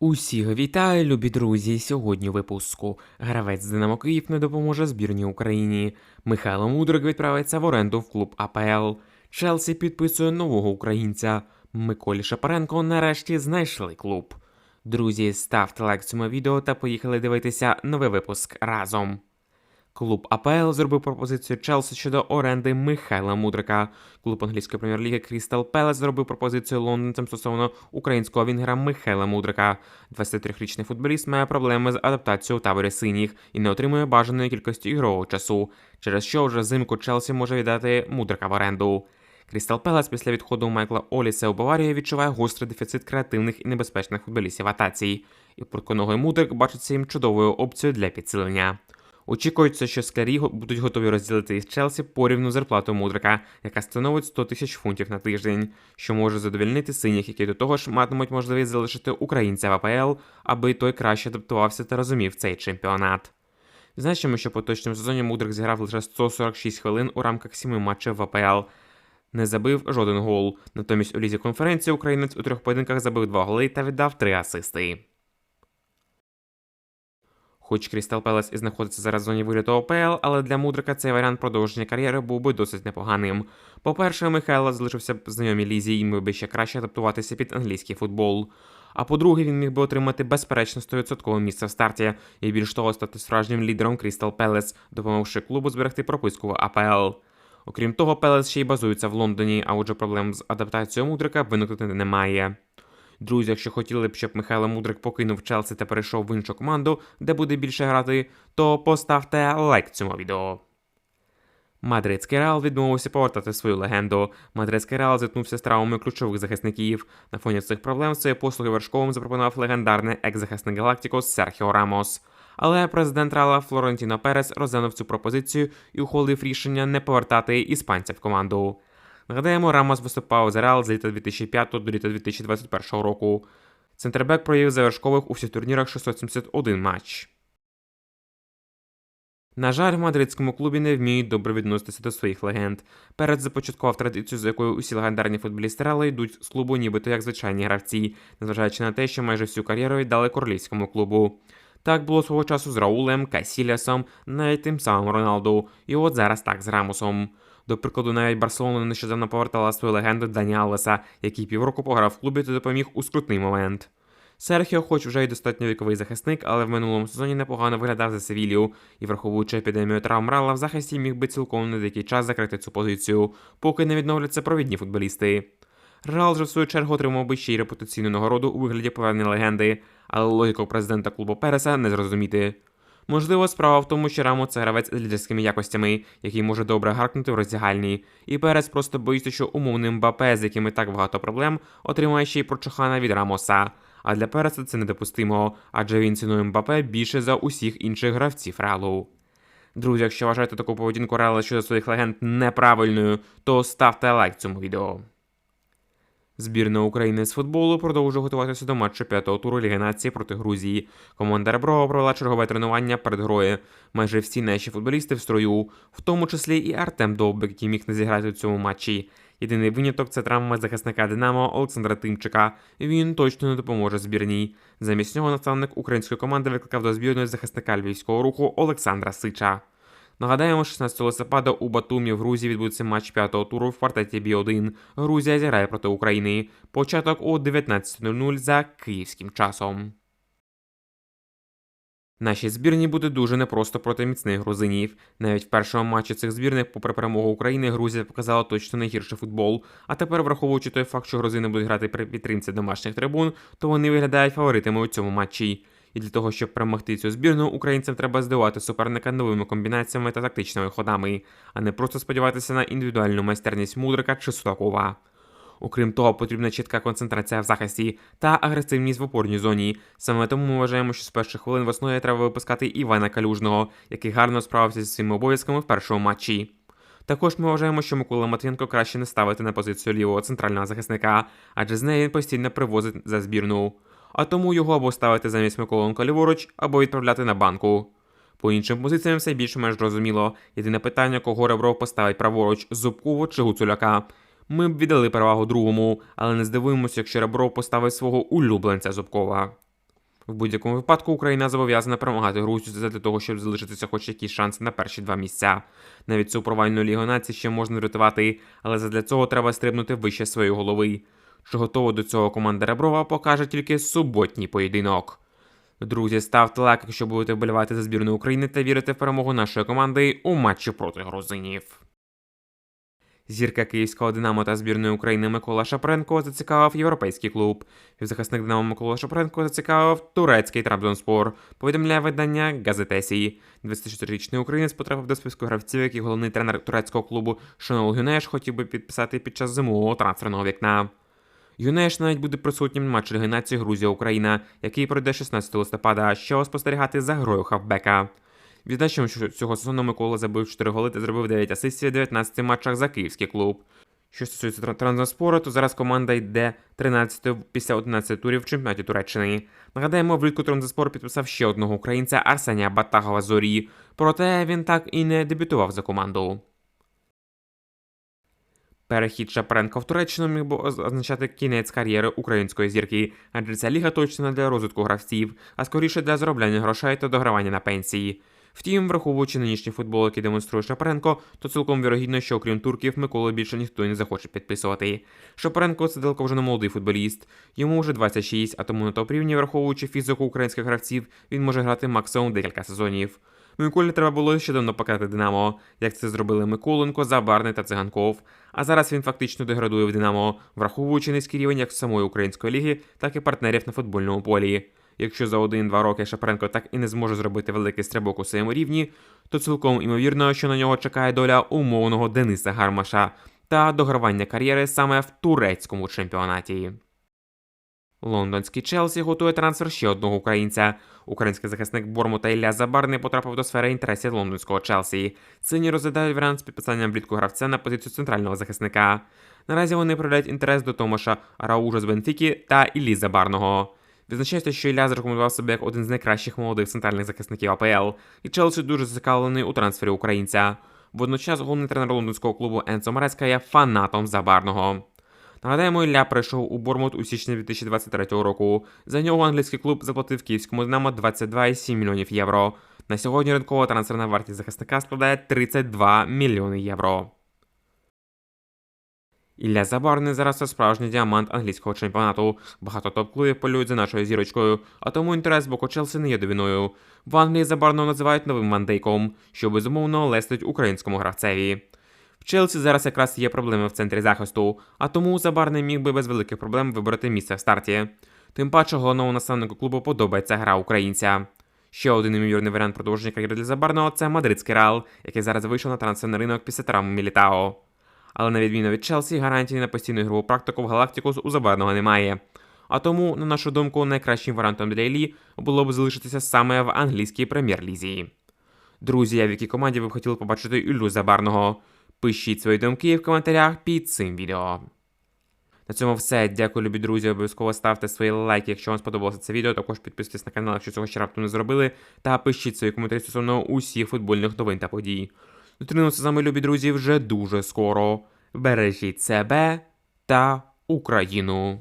Усіх вітаю, любі друзі! Сьогодні випуску гравець Динамо Київ не допоможе збірній Україні. Михайло Мудрик відправиться в оренду в клуб АПЛ. Челсі підписує нового українця. Миколі Шапаренко нарешті знайшли клуб. Друзі, ставте лайк цьому відео та поїхали дивитися новий випуск разом. Клуб АПЛ зробив пропозицію Челсі щодо оренди Михайла Мудрика. Клуб англійської прем'єр-ліги Крістал Пелес зробив пропозицію лондонцям стосовно українського вінгера Михайла Мудрика. 23-річний футболіст має проблеми з адаптацією у таборі синіх і не отримує бажаної кількості ігрового часу, через що вже взимку Челсі може віддати Мудрика в оренду. Крістал Пелес після відходу Майкла Оліса у Баварію відчуває гострий дефіцит креативних і небезпечних футболістів в атаці. І Пурконогий Мудрик бачиться їм чудовою опцією для підсилення. Очікується, що скарі будуть готові розділити із Челсі порівну зарплату Мудрика, яка становить 100 тисяч фунтів на тиждень, що може задовольнити синіх, які до того ж матимуть можливість залишити українця в АПЛ, аби той краще адаптувався та розумів цей чемпіонат. Значимо, що поточному сезоні Мудрик зіграв лише 146 хвилин у рамках сіми матчів в АПЛ. Не забив жоден гол. Натомість у лізі конференції українець у трьох поєдинках забив два голи та віддав три асисти. Хоч Крістал Пелес і знаходиться зараз в зоні виліту ОПЛ, але для Мудрика цей варіант продовження кар'єри був би досить непоганим. По-перше, Михайло залишився б в знайомій лізі і міг би ще краще адаптуватися під англійський футбол. А по-друге, він міг би отримати безперечно 100% місце в старті і більш того стати справжнім лідером Крістал Пелес, допомогши клубу зберегти прописку в АПЛ. Окрім того, Пелес ще й базується в Лондоні, а отже проблем з адаптацією Мудрика виникнути немає. Друзі, якщо хотіли б, щоб Михайло Мудрик покинув Челсі та перейшов в іншу команду, де буде більше грати, то поставте лайк цьому відео. Мадридський Реал відмовився повертати свою легенду. Мадридський Реал зіткнувся з травмами ключових захисників. На фоні цих проблем свої послуги вершковим запропонував легендарний екс-захисник Галактикос Серхіо Рамос. Але президент Реала Флорентіно Перес розглянув цю пропозицію і ухвалив рішення не повертати іспанця в команду. Нагадаємо, Рамос виступав за Реал з літа 2005 до літа 2021 року. Центрбек провів завершкових у всіх турнірах 671 матч. На жаль, в мадридському клубі не вміють добре відноситися до своїх легенд. Перед започаткував традицію, за якою усі легендарні футболісти Реала йдуть з клубу, нібито як звичайні гравці, незважаючи на те, що майже всю кар'єру віддали королівському клубу. Так було свого часу з Раулем, Касілясом, навіть тим самим Роналду, і от зараз так з Рамосом. До прикладу, навіть Барселона нещодавно повертала свою легенду Дані Алеса, який півроку пограв в клубі та допоміг у скрутний момент. Серхіо, хоч вже й достатньо віковий захисник, але в минулому сезоні непогано виглядав за Севілію, і враховуючи епідемію травм Рала в захисті міг би цілком на деякий час закрити цю позицію, поки не відновляться провідні футболісти. Реал же в свою чергу отримав би ще й репутаційну нагороду у вигляді повернення легенди, але логіку президента клубу Переса не зрозуміти. Можливо, справа в тому, що Рамо це гравець з лідерськими якостями, який може добре гаркнути в роздягальні, і Перес просто боїться, що умовним Мбапе, з якими так багато проблем, отримає ще й прочухана від Рамоса. А для Переса це недопустимо, адже він цінує Мбапе більше за усіх інших гравців Реалу. Друзі, якщо вважаєте таку поведінку Реала щодо своїх легенд неправильною, то ставте лайк цьому відео. Збірна України з футболу продовжує готуватися до матчу п'ятого туру Ліги нації проти Грузії. Команда Реброва провела чергове тренування перед грою. Майже всі наші футболісти в строю, в тому числі і Артем Довбик, який міг не зіграти у цьому матчі. Єдиний виняток це травма захисника Динамо Олександра Тимчика. Він точно не допоможе збірній. Замість нього наставник української команди викликав до збірної захисника львівського руху Олександра Сича. Нагадаємо, 16 листопада у Батумі в Грузії відбудеться матч п'ятого туру в квартеті Бі-1. Грузія зіграє проти України. Початок о 19.00 за київським часом. Нашій збірні буде дуже непросто проти міцних грузинів. Навіть в першому матчі цих збірних, попри перемогу України, Грузія показала точно найгірший футбол. А тепер, враховуючи той факт, що грузини будуть грати при підтримці домашніх трибун, то вони виглядають фаворитами у цьому матчі. І для того, щоб перемогти цю збірну, українцям треба здивувати суперника новими комбінаціями та тактичними ходами, а не просто сподіватися на індивідуальну майстерність Мудрика чи Судакова. Окрім того, потрібна чітка концентрація в захисті та агресивність в опорній зоні. Саме тому ми вважаємо, що з перших хвилин в основі треба випускати Івана Калюжного, який гарно справився зі своїми обов'язками в першому матчі. Також ми вважаємо, що Микола Матвієнко краще не ставити на позицію лівого центрального захисника, адже з неї він постійно привозить за збірну. А тому його або ставити замість Миколенко ліворуч, або відправляти на банку. По іншим позиціям все більш-менш зрозуміло. Єдине питання, кого Ребров поставить праворуч Зубкову чи Гуцуляка. Ми б віддали перевагу другому, але не здивуємося, якщо Ребров поставить свого улюбленця Зубкова. В будь-якому випадку Україна зобов'язана перемагати Грузію для того, щоб залишитися хоч якісь шанси на перші два місця. Навіть цю провальну лігу націй ще можна врятувати, але задля цього треба стрибнути вище своєї голови. Що готово до цього команда Реброва покаже тільки суботній поєдинок. Друзі, ставте лайк, якщо будете вболівати за збірну України та вірите в перемогу нашої команди у матчі проти грузинів. Зірка київського Динамо та збірної України Микола Шапренко зацікавив європейський клуб. Півзахисник Динамо Микола Шапренко зацікавив турецький Трабзонспор. Повідомляє видання Газетесі. 24-річний українець потрапив до списку гравців, який головний тренер турецького клубу Шенол Гюнеш хотів би підписати під час зимового трансферного вікна. Юнеш навіть буде присутнім матчі Ліги Грузія-Україна, який пройде 16 листопада, щоб спостерігати за грою хавбека. Відзначимо, що цього сезону Микола забив 4 голи та зробив 9 асистів в 19 матчах за київський клуб. Що стосується тр- транспорту, то зараз команда йде 13 після 11 турів в чемпіонаті Туреччини. Нагадаємо, влітку Транзаспор підписав ще одного українця Арсенія Батагова Зорі, проте він так і не дебютував за команду. Перехід Шапренка в Туреччину міг би означати кінець кар'єри української зірки, адже ця ліга точно не для розвитку гравців, а скоріше для заробляння грошей та догравання на пенсії. Втім, враховуючи нинішній футбол, який демонструє Шапаренко, то цілком вірогідно, що окрім турків Миколи більше ніхто не захоче підписувати. Шапаренко це далеко вже не молодий футболіст. Йому вже 26, а тому на топ-рівні, враховуючи фізику українських гравців, він може грати максимум декілька сезонів. Миколі треба було ще давно покати Динамо, як це зробили Миколенко, Забарний та Циганков. А зараз він фактично деградує в Динамо, враховуючи низький рівень як самої української ліги, так і партнерів на футбольному полі. Якщо за 1-2 роки Шапаренко так і не зможе зробити великий стрибок у своєму рівні, то цілком імовірно, що на нього чекає доля умовного Дениса Гармаша та догравання кар'єри саме в турецькому чемпіонаті. Лондонський Челсі готує трансфер ще одного українця. Український захисник Бормута Ілля Забарний потрапив до сфери інтересів лондонського Челсі. Сині розглядають варіант з підписанням влітку гравця на позицію центрального захисника. Наразі вони проявляють інтерес до Томаша Раужа з Бенфіки та Іллі Забарного. Відзначається, що Ілля зарекомендував себе як один з найкращих молодих центральних захисників АПЛ, і Челсі дуже зацікавлений у трансфері українця. Водночас головний тренер лондонського клубу Енцо Мареска є фанатом Забарного. Нагадаємо, Ілля прийшов у Бормут у січні 2023 року. За нього англійський клуб заплатив київському Динамо 22,7 мільйонів євро. На сьогодні ринкова трансферна вартість захисника складає 32 мільйони євро. Ілля Забарний зараз це справжній діамант англійського чемпіонату. Багато топ-клубів полюють за нашою зірочкою, а тому інтерес боку Челсі не є довіною. В Англії Забарного називають новим мандейком, що безумовно лестить українському гравцеві. В Челсі зараз якраз є проблеми в центрі захисту, а тому Забарний міг би без великих проблем вибрати місце в старті. Тим паче головному наставнику клубу подобається гра українця. Ще один імовірний варіант продовження кар'єри для Забарного це мадридський Реал, який зараз вийшов на трансферний ринок після травми Мілітао. Але на відміну від Челсі, гарантії на постійну ігрову практику в Галактикус у Забарного немає. А тому, на нашу думку, найкращим варіантом для Іллі було б залишитися саме в англійській прем'єр-лізі. Друзі, а в якій команді ви б хотіли побачити Іллю Забарного? Пишіть свої думки в коментарях під цим відео. На цьому все. Дякую, любі друзі. Обов'язково ставте свої лайки, якщо вам сподобалося це відео. Також підписуйтесь на канал, якщо цього ще раптом не зробили. Та пишіть свої коментарі стосовно усіх футбольних новин та подій. Дотримуємося з вами, любі друзі, вже дуже скоро. Бережіть себе та Україну.